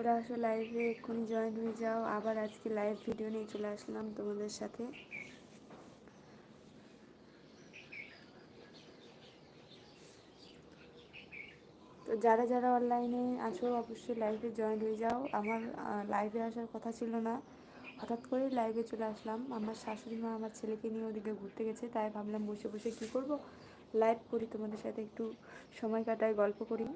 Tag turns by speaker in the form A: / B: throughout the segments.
A: চলে আসো লাইভে এক্ষুনি জয়েন হয়ে যাও। আবার আজকে লাইভ ভিডিও নিয়ে চলে আসলাম তোমাদের সাথে। তো যারা যারা অনলাইনে আছো, অবশ্যই লাইভে জয়েন হয়ে যাও। আমার লাইভে আসার কথা ছিল না। হঠাৎ করেই লাইভে চলে আসলাম। আমার শাশুড়ি মা আমার ছেলেকে নিয়ে ওদিকে ঘুরতে গেছে, তাই ভাবলাম বসে বসে কী করব? লাইভ করি, তোমাদের সাথে একটু সময় কাটাই, গল্প করি।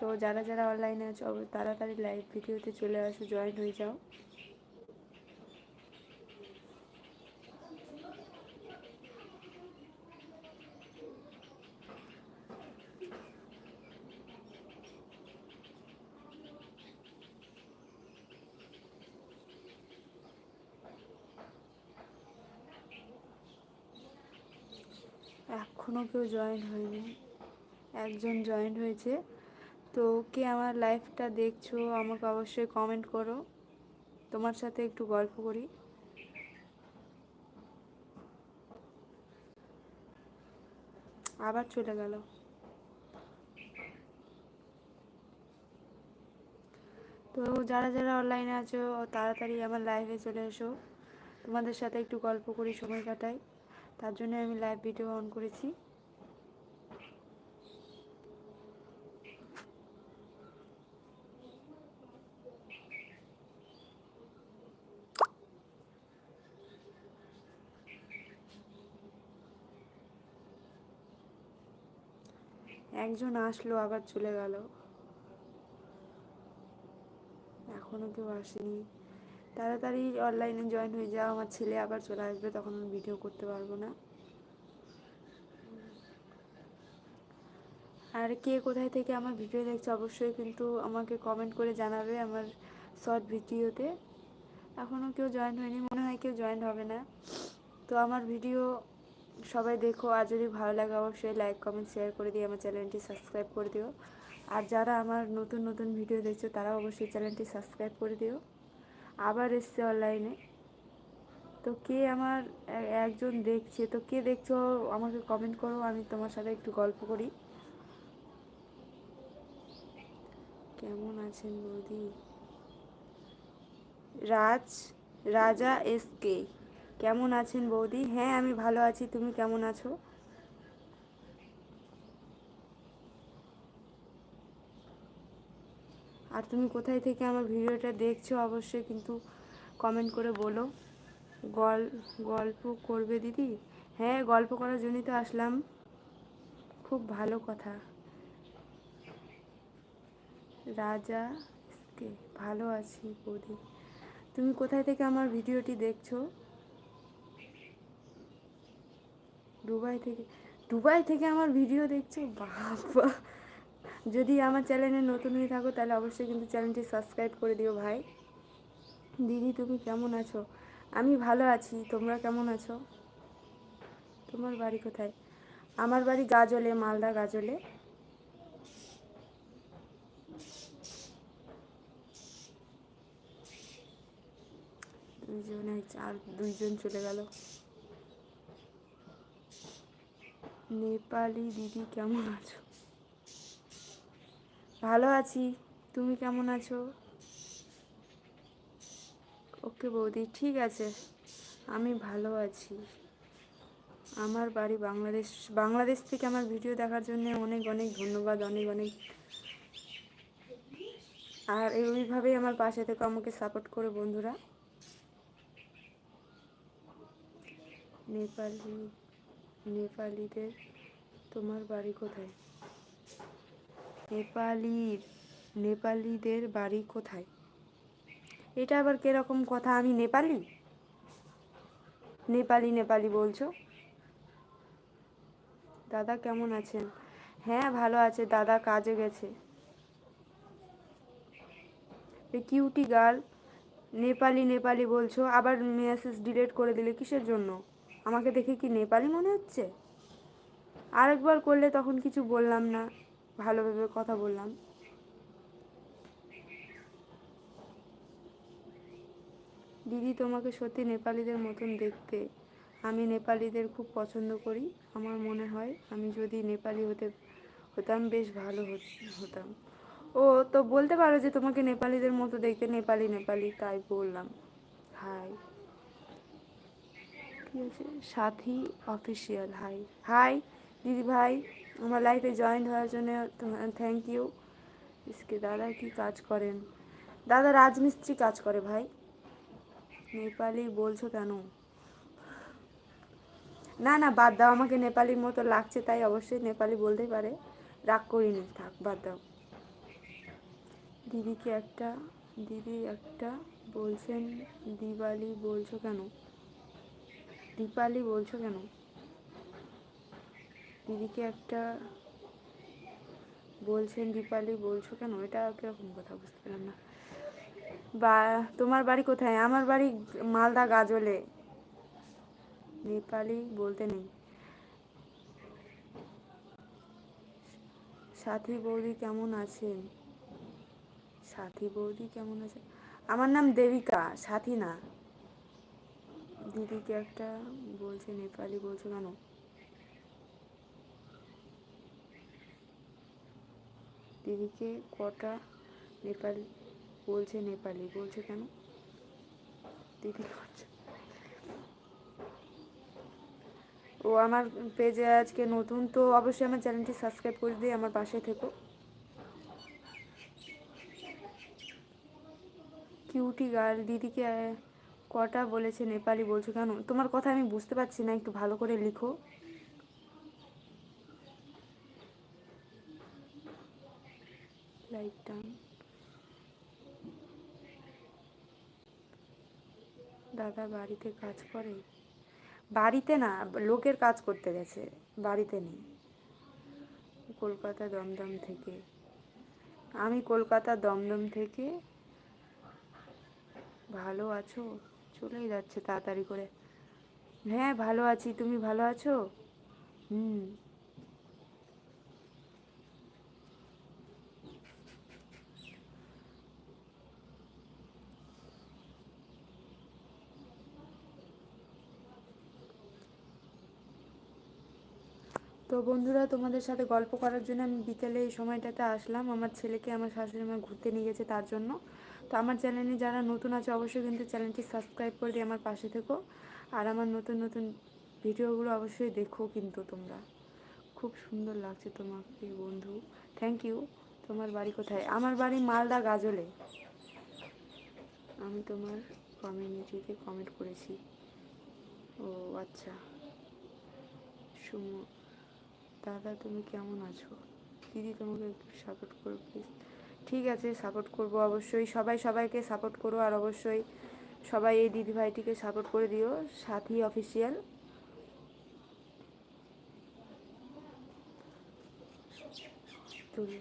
A: তো যারা যারা অনলাইনে আছো তাড়াতাড়ি লাইভ ভিডিওতে চলে আসো জয়েন হয়ে যাও। এখনও কেউ জয়েন হয়নি। একজন জয়েন হয়েছে। তো কে আমার লাইফটা দেখছ, আমাকে অবশ্যই কমেন্ট করো। তোমার সাথে একটু গল্প করি। আবার চলে গেল। তো যারা যারা অনলাইনে আছো, তাড়াতাড়ি আমার লাইভে চলে এসো। তোমাদের সাথে একটু গল্প করি, সময় কাটাই। তার জন্য আমি লাইভ ভিডিও অন করেছি। একজন আসলো, আবার চলে গেল। এখনও কেউ আসেনি। তাড়াতাড়ি অনলাইনে জয়েন হয়ে যাও, আমার ছেলে আবার চলে আসবে, তখন আমি ভিডিও করতে পারব না। আর কে কোথায় থেকে আমার ভিডিও দেখছে অবশ্যই কিন্তু আমাকে কমেন্ট করে জানাবে আমার শর্ট ভিডিওতে এখনও কেউ জয়েন হয়নি, মনে হয় কেউ জয়েন হবে না। তো আমার ভিডিও সবাই দেখো, আর যদি ভালো লাগে অবশ্যই লাইক কমেন্ট শেয়ার করে দিয়ে আমার চ্যানেলটি সাবস্ক্রাইব করে দিও। আর যারা আমার নতুন নতুন ভিডিও দেখছ তারা অবশ্যই চ্যানেলটি সাবস্ক্রাইব করে দিও। আবার এসছে অনলাইনে তো কে আমার একজন দেখছে, তো কে দেখছ আমাকে কমেন্ট করো, আমি তোমার সাথে একটু গল্প করি। কেমন আছেন বৌদি? রাজ, রাজা এস কে। কেমন আছেন বৌদি? হ্যাঁ আমি ভালো আছি। তুমি কেমন আছো? আর তুমি কোথায় থেকে আমার ভিডিওটা দেখছ অবশ্যই কিন্তু কমেন্ট করে বলো। গল, গল্প করবে দিদি? হ্যাঁ গল্প করার জন্যই তো আসলাম। খুব ভালো কথা। রাজা ভালো আছি বৌদি। তুমি কোথায় থেকে আমার ভিডিওটি দেখছ? দুবাই থেকে দুবাই থেকে আমার ভিডিও দেখছ? বাবা। যদি আমার চ্যানেলে নতুন হয়ে থাকো, তাহলে অবশ্যই কিন্তু চ্যানেলটি সাবস্ক্রাইব করে দিও ভাই। দিদি, তুমি কেমন আছো? আমি ভালো আছি, তোমরা কেমন আছো? তোমার বাড়ি কোথায়? আমার বাড়ি গাজলে, মালদা গাজলে। দুইজনে চার, দুইজন চলে গেল। নেপালি দিদি, কেমন আছো? ভালো আছি। তুমি কেমন আছো? ওকে বৌদি, ঠিক আছে। আমি ভালো আছি। আমার বাড়ি বাংলাদেশ বাংলাদেশ থেকে আমার ভিডিও দেখার জন্য অনেক অনেক ধন্যবাদ, অনেক অনেক। আর এইভাবেই আমার পাশে থেকে আমাকে সাপোর্ট করে বন্ধুরা। নেপালি নেপালিদের, তোমার বাড়ি কোথায়? নেপালির, নেপালিদের বাড়ি কোথায়? এটা আবার কীরকম কথা? আমি নেপালি? নেপালি নেপালি বলছো? দাদা কেমন আছেন? হ্যাঁ ভালো আছে। দাদা কাজে গেছে। কিউটি গার্ল, নেপালি নেপালি বলছো? আবার মেসেজ ডিলিট করে দিলে কিসের জন্য? আমাকে দেখে কি নেপালি মনে হচ্ছে? আরেকবার করলে তখন কিছু বললাম না, ভালোভাবে কথা বললাম। দিদি তোমাকে সত্যি নেপালিদের মতন দেখতে। আমি নেপালিদের খুব পছন্দ করি, আমার মনে হয়। আমি যদি নেপালি হতে, হতাম, বেশ ভালো হতাম। ও, তো বলতে পারো যে তোমাকে নেপালিদের মতো দেখতে নেপালি নেপালি, তাই বললাম। হাই। কি আছে সাথী অফিসিয়াল হাই হাই দিদি ভাই, আমার লাইফে জয়েন হওয়ার জন্য থ্যাংক ইউ ইসকে দাদা কি কাজ করেন? দাদা রাজমিস্ত্রি কাজ করে ভাই। নেপালি বলছো কেন? না না, বাদ দাও, আমাকে নেপালির মতো লাগছে, তাই অবশ্যই নেপালি বলতেই পারে। রাগ করিনি, থাক, বাদ দাও। দিদিকে একটা, দিদি একটা বলছেন, দিওয়ালি বলছো কেন? দীপালি বলছো কেন? দিদিকে একটা বলছেন, দীপালি বলছো কেন? এটা কীরকম কথা বুঝতে পারলাম না। বা, তোমার বাড়ি কোথায়? আমার বাড়ি মালদা গাজলে। নেপালি বলতে নেই। সাথী বৌদি কেমন আছেন? সাথী বৌদি কেমন আছে? আমার নাম দেবিকা, সাথী না। দিদিকে একটা বলছে, নেপালি বলছো কেন? দিদিকে কটা নেপালি বলছে নেপালি বলছে কেন? দিদি ও আমার পেজে আজকে নতুন, তো অবশ্যই আমার চ্যানেলটি সাবস্ক্রাইব করে দিয়ে আমার পাশে থেকো। কিউটি গার্ল দিদিকে কটা বলেছে নেপালি বলছো কেন? তোমার কথা আমি বুঝতে পারছি না, একটু ভালো করে লিখো। দাদা বাড়িতে কাজ করে? বাড়িতে না, লোকের কাজ করতে গেছে, বাড়িতে নেই। কলকাতা দমদম থেকে। আমি কলকাতা দমদম থেকে। ভালো আছো? চলেই যাচ্ছে তাড়াতাড়ি করে। হ্যাঁ ভালো আছি। তুমি ভালো আছো? হুম। তো বন্ধুরা, তোমাদের সাথে গল্প করার জন্য আমি বিকেলে এই সময়টাতে আসলাম। আমার ছেলেকে, আমার শাশুড়ি মা ঘুরতে নিয়ে গেছে তার জন্য। তো আমার চ্যানেলে যারা নতুন আছে, অবশ্যই কিন্তু চ্যানেলটি সাবস্ক্রাইব করে দিয়ে আমার পাশে থেকো। আর আমার নতুন নতুন ভিডিওগুলো অবশ্যই দেখো কিন্তু তোমরা। খুব সুন্দর লাগছে তোমাকে বন্ধু। থ্যাংক ইউ তোমার বাড়ি কোথায়? আমার বাড়ি মালদা গাজলে। আমি তোমার কমিউনিটিতে কমেন্ট করেছি। ও আচ্ছা। সুমো, দাদা তুমি কেমন আছো? দিদি তোমাকে একটু সাপোর্ট করো প্লিজ ঠিক আছে সাপোর্ট করব অবশ্যই। সবাই সবাইকে সাপোর্ট করো আর অবশ্যই সবাই এই দিদি ভাইটিকে সাপোর্ট করে দিও, সাথী অফিসিয়াল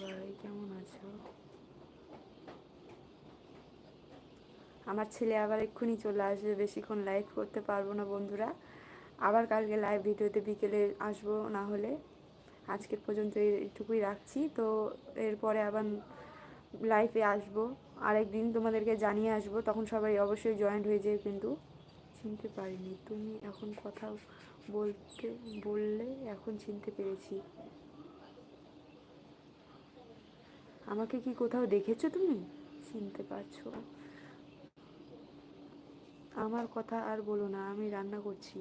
A: ভাই কেমন আছো? আমার ছেলে আবার এক্ষুনি চলে আসবে, বেশিক্ষণ লাইভ করতে পারব না বন্ধুরা। আবার কালকে লাইভ ভিডিওতে বিকেলে আসব, না হলে। আজকের পর্যন্ত এইটুকুই রাখছি। তো এরপরে আবার লাইভে আসব, আরেকদিন তোমাদেরকে জানিয়ে আসব, তখন সবাই অবশ্যই জয়েন্ট হয়ে যেয়ে কিন্তু। চিনতে পারিনি, তুমি এখন কথা বলতে, বললে এখন চিনতে পেরেছি। আমাকে কি কোথাও দেখেছ তুমি? চিনতে পারছ। আমার কথা আর বলো না, আমি রান্না করছি।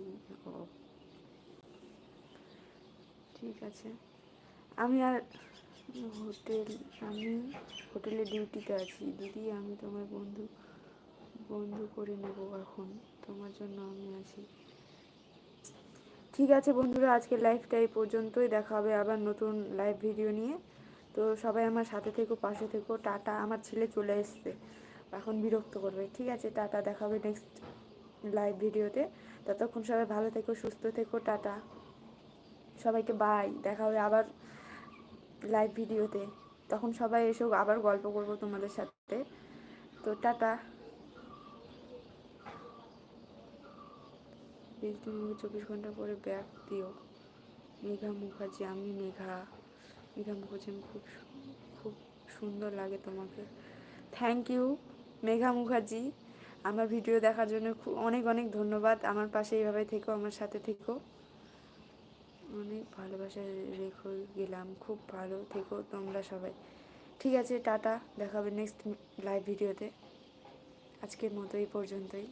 A: ঠিক আছে। আমি আর হোটেল, আমি হোটেলে ডিউটিতে আছি। দিদি, আমি তোমার বন্ধু। বন্ধু করে নেব এখন। তোমার জন্য আমি আছি। ঠিক আছে বন্ধুরা, আজকের লাইভটা এই পর্যন্তই। দেখা হবে আবার নতুন লাইভ ভিডিও নিয়ে। তো সবাই আমার সাথে থেকো, পাশে থেকো। টাটা, আমার ছেলে চলে এসছে। এখন বিরক্ত করবে। ঠিক আছে, টাটা, দেখা হবে নেক্সট লাইভ ভিডিওতে ততক্ষণ সবাই ভালো থেকো, সুস্থ থেকো, টাটা। সবাইকে বাই দেখা হবে আবার লাইভ ভিডিওতে। তখন সবাই এসেও আবার গল্প করব তোমাদের সাথে। তো টাটা। চব্বিশ ঘণ্টা পরে ব্যাগ দিও। মেঘা মুখার্জি, আমি মেঘা। মেঘা মুখার্জি আমি খুব খুব সুন্দর লাগে তোমাকে। Thank you Megha Mukherjee. আমার ভিডিও দেখার জন্য অনেক অনেক ধন্যবাদ। আমার পাশে এইভাবে থেকো, আমার সাথে থেকো। অনেক ভালোবাসা রেখে গেলাম। খুব ভালো থেকো তোমরা সবাই। ঠিক আছে, টাটা। দেখাবে নেক্সট লাইভ ভিডিওতে আজকের মতো এই পর্যন্তই।